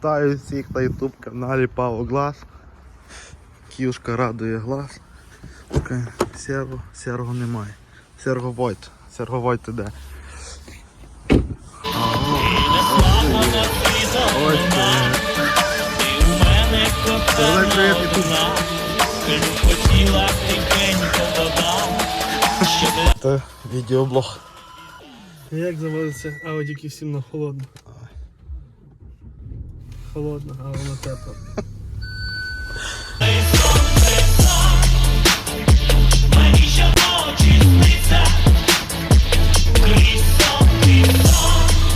Вітаю всіх на YouTube каналі Павло Глаз. Кішка радує глаз. Окей, Серго, серго немає. Серго Войт. Серго Войт іде. Це. Відеоблог. Як заводиться Audi Q7 на холодно? Холодно, а воно тепло.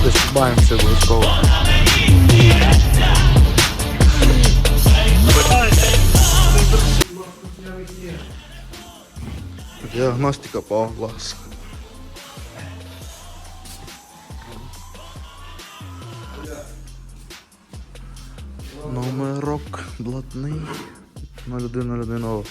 Досібаємося обов'язково. Діагностика по Номерок блатний 0101.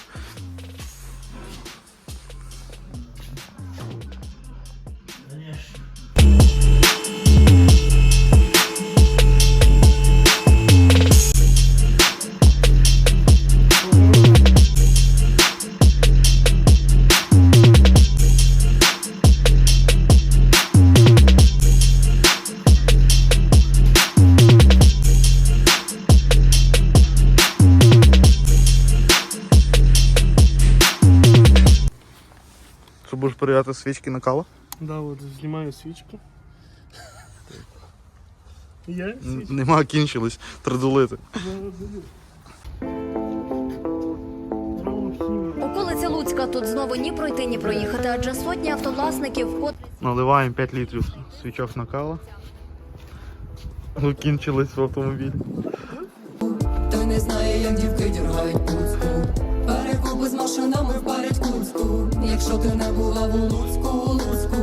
Перевіряти свічки на каву? Да, от знімаю свічку. Є Нема кінчились тридулити. Околиця Луцька тут знову ні пройти, ні проїхати, адже сотні автовласників вкотре Наливаємо 5 літрів свічок на каву. Ну, кінчились в автомобілі. Той не знає, як дівки діргають пуцку. Машинами впарять куцку. Якщо ти не бував у Луцьку, Луцьку.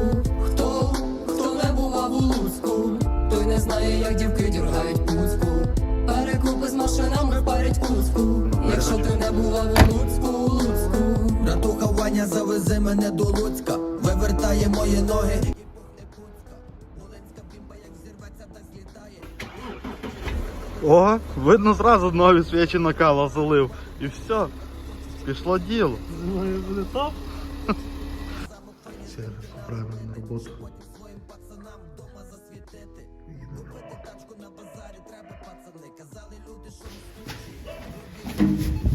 Хто, хто не бував у Луцьку, той не знає, як дівки діргають пуцку. Перекупи з машинами впарять куцку. Якщо ти не бував у Луцьку, Луцьку. Братуха Ваня завезе мене до Луцька, вивертає мої ноги. О, видно зразу нові свічі на каву залив. І все. Пішло діло. Зі мною буде топ. Сервіс, правильно, на роботу. Що ти?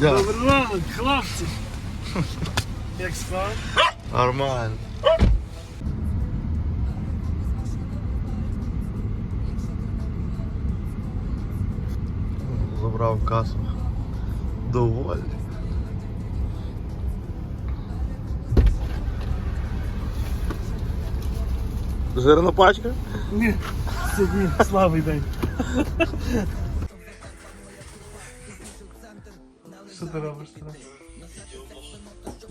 Дядя? Добрий ранок, хлопці. Як справа? Нормально. Забрав касу. Доволі. Жирна пачка? Ні, сьогодні слабий день. Що ти робиш зараз?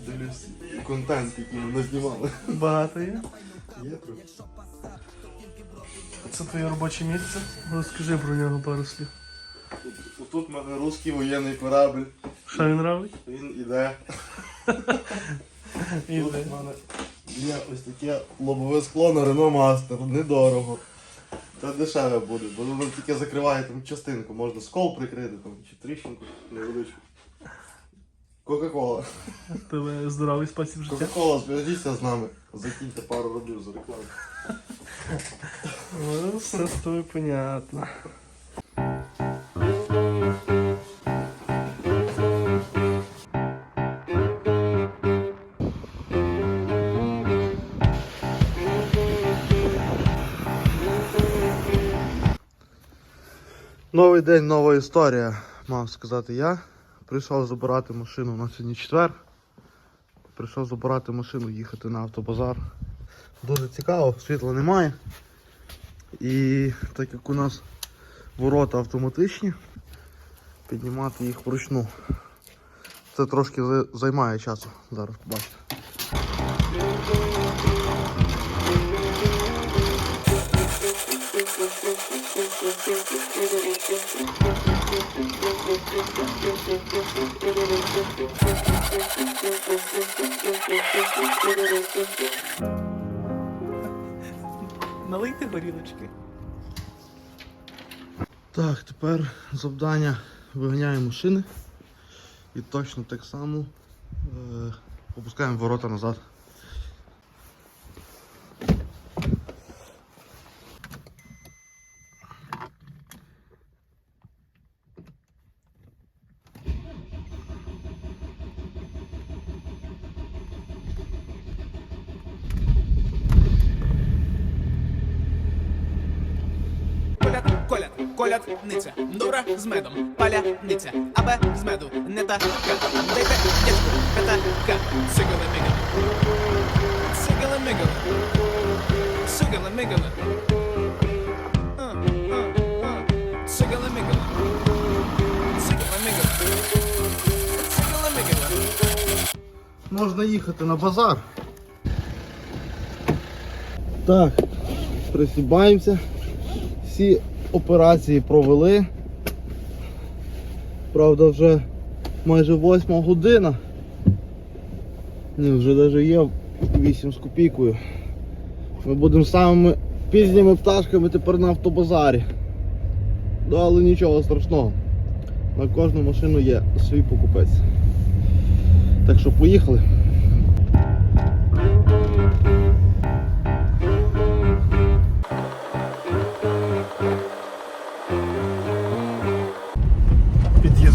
Дивлюсь контент, який ми не знімали. Багато є? Є трохи. Це твоє робоче місце. Розкажи про нього пару слів. Тут в мене русський воєнний корабль. Що він робить? Він іде. Іде. Тут в мене є ось таке лобове скло на Renault Master, недорого. Та дешеве буде, бо воно тільки закриває там частинку, можна скол прикрити там, чи тріщинку невеличку. Кока-кола. Тебе здоровий спосіб життя. Кока-кола, зв'яжіться з нами. Закиньте пару рублів за рекламу. Ну, все з тобою понятно. Новий день, нова історія, мав сказати я. Прийшов забирати машину на сьогодні четвер. Прийшов забирати машину, їхати на автобазар. Дуже цікаво, світла немає. І так як у нас ворота автоматичні, піднімати їх вручну. Це трошки займає часу. Зараз побачите. Налийте горілочки. Так, тепер завдання виганяємо машини. І точно так само е, опускаємо ворота назад. Колядниця, дура з медом, паляниця, абе з меду, не така. Дайте дядьку, п'ятака, сигали мигали. Сигали мигали. Сигали мигали. А, а, а. Сигали мигали. Сигали мигали. Сигали мигали. Можна їхати на базар. Так, присібаємося. Всі операції провели. Правда, вже майже восьма година. Ні, вже навіть є 8 з копійкою. Ми будемо самими пізніми пташками тепер на автобазарі. Ну, але нічого страшного. На кожну машину є свій покупець. Так що поїхали.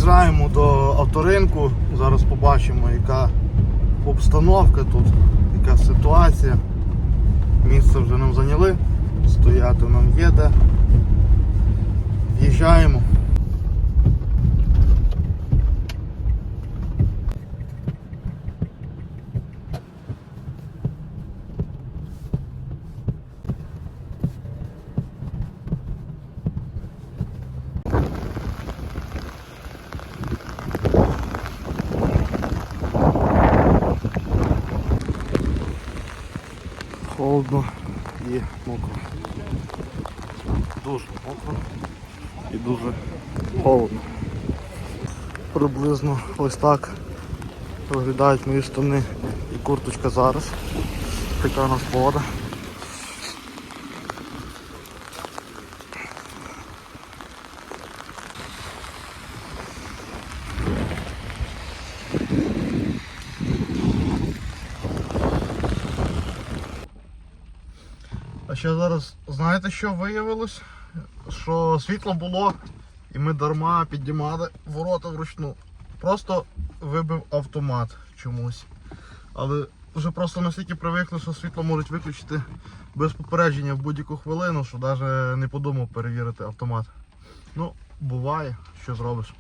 Під'їжджаємо до авторинку. Зараз побачимо, яка обстановка тут, яка ситуація. Місце вже нам зайняли, стояти нам є де. В'їжджаємо. Холодно і мокро. Дуже мокро і дуже холодно. Приблизно ось так виглядають мої штани і курточка зараз. Така у нас погода. Ще зараз, знаєте, що виявилось? Що світло було, і ми дарма піднімали ворота вручну. Просто вибив автомат чомусь. Але вже просто настільки привикли, що світло можуть виключити без попередження в будь-яку хвилину, що навіть не подумав перевірити автомат. Ну, буває, що зробиш.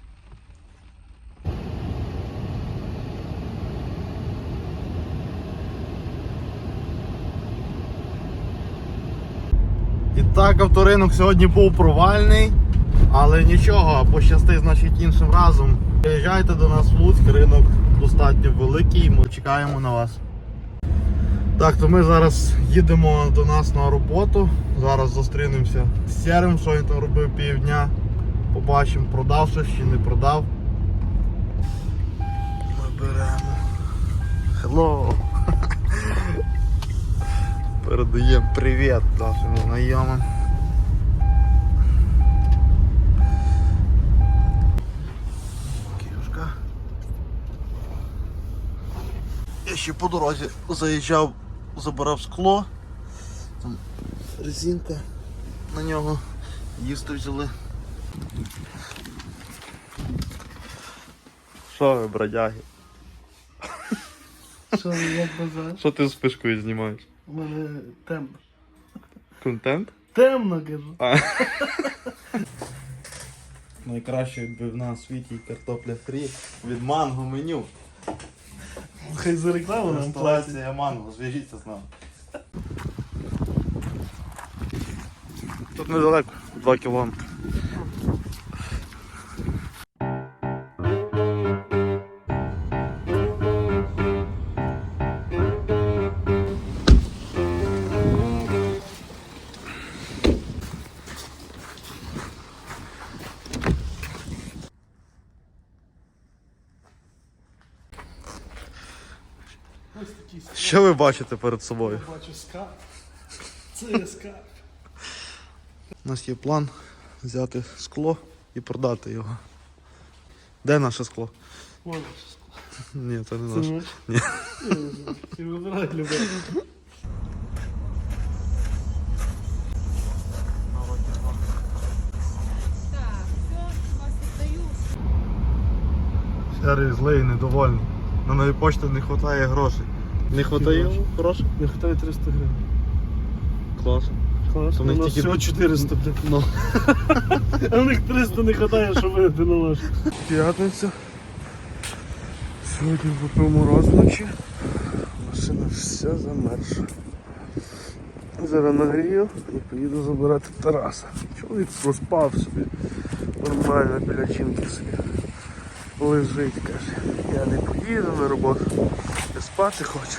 Так, авторинок сьогодні був провальний, але нічого, пощастить, значить, іншим разом. Приїжджайте до нас в Луцьк, ринок достатньо великий, ми чекаємо на вас. Так, то ми зараз їдемо до нас на роботу. Зараз зустрінемося з Серим, що він там робив півдня. Побачимо, продав щось чи не продав. Ми беремо. Hello! Передаємо привіт нашим знайомим. Київська. Я ще по дорозі заїжджав, забирав скло. Там резинка на нього. Їсти взяли. Що ви, бродяги? Що, як базар? Що ти з пишкою знімаєш? У мене темно. Контент? Темно, кажу. Найкраща відбивна в світі картопля фрі від манго меню. Хай за рекламу нам платять. Ресторація манго, зв'яжіться з нами. Тут недалеко, 2 кілометри. Що ви бачите перед собою? Я бачу скарб. Це є скарб. У нас є план взяти скло і продати його. Де наше скло? Вон, Ні, це не наше. наш. Ні. І вибирай любе. Серий злий, недовольний. На новій почті не вистачає грошей. Не вистачає грошей? Не вистачає 300 гривень. Клас. Клас. То У в них нас тільки- всього 400, блядь. Ну. А в них 300 не вистачає, щоб вийти на наш. П'ятниця. Сьогодні випив мороз вночі. Машина вся замерзша. Зараз нагрію і поїду забирати Тараса. Чоловік проспав собі. Нормально біля чинки собі. Лежить, каже. Я не поїду на роботу. Я спати хочу.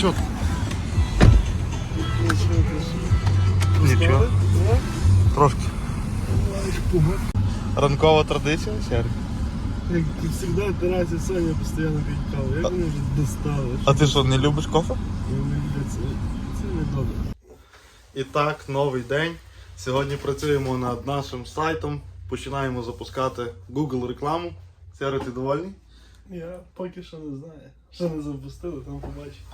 Чо? Нічого. Трошки. Ранкова традиція, Сергій. Як завжди, Тарас і Саня каву. Як вони вже достали? А ти що, не любиш кофе? Вони люблять це. Це не добре. І так, новий день. Сьогодні працюємо над нашим сайтом. Починаємо запускати Google рекламу. Сергій, ти довольний? Я поки що не знаю. Ще не запустили, там побачимо.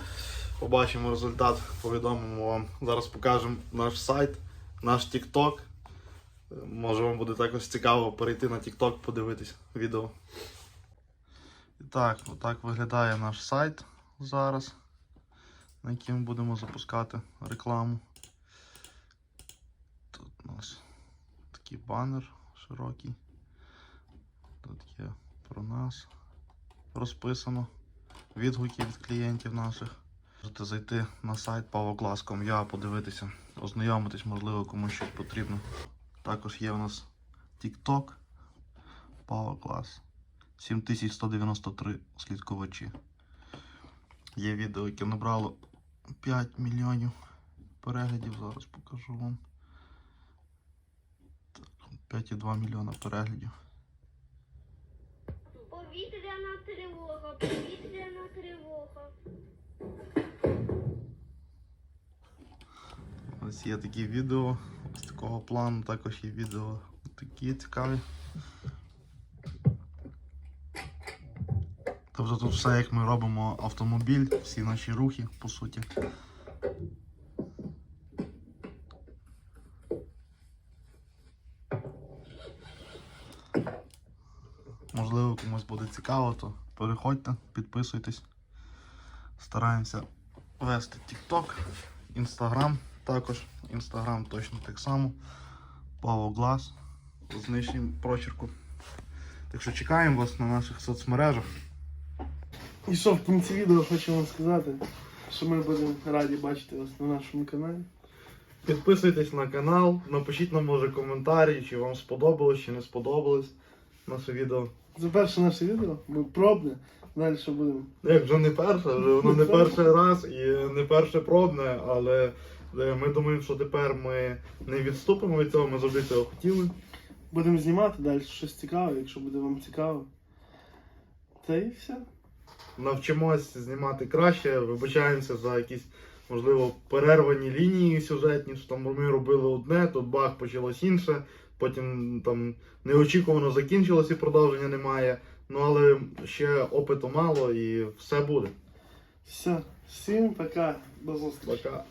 Побачимо результат, повідомимо вам. Зараз покажемо наш сайт, наш TikTok. Може вам буде також цікаво перейти на TikTok, подивитись відео. І так, отак виглядає наш сайт зараз, на яким будемо запускати рекламу. Тут у нас такий банер широкий. Тут є про нас розписано відгуки від клієнтів наших. Можете зайти на сайт pavoglass.com.ua, подивитися, ознайомитись, можливо, комусь щось потрібно. Також є у нас TikTok Pavoglass. 7193 слідкувачі. Є відео, яке набрало 5 мільйонів переглядів. Зараз покажу вам. 5,2 мільйона переглядів. Повітряна тривога, повітряна тривога. Ось є такі відео з такого плану, також є відео такі цікаві. Тобто тут все, як ми робимо автомобіль, всі наші рухи, по суті. Можливо, комусь буде цікаво, то переходьте, підписуйтесь. Стараємося вести TikTok, Instagram також. Instagram точно так само. Павло Глас з нижнім прочерку. Так що чекаємо вас на наших соцмережах. І що в кінці відео хочу вам сказати, що ми будемо раді бачити вас на нашому каналі. Підписуйтесь на канал, напишіть нам може коментарі, чи вам сподобалось, чи не сподобалось наше відео. Це перше наше відео, ми пробне. Далі що будемо. Як вже не перше, вже воно не перший раз і не перше пробне, але ми думаємо, що тепер ми не відступимо від цього, ми завжди цього хотіли. Будемо знімати далі щось цікаве, якщо буде вам цікаво. Та і все. навчимось знімати краще, вибачаємося за якісь, можливо, перервані лінії сюжетні, що там ми робили одне, тут бах почалось інше, потім там неочікувано закінчилось і продовження немає. Ну але ще опиту мало і все буде. Все. Всім пока. До зустрічі. Пока.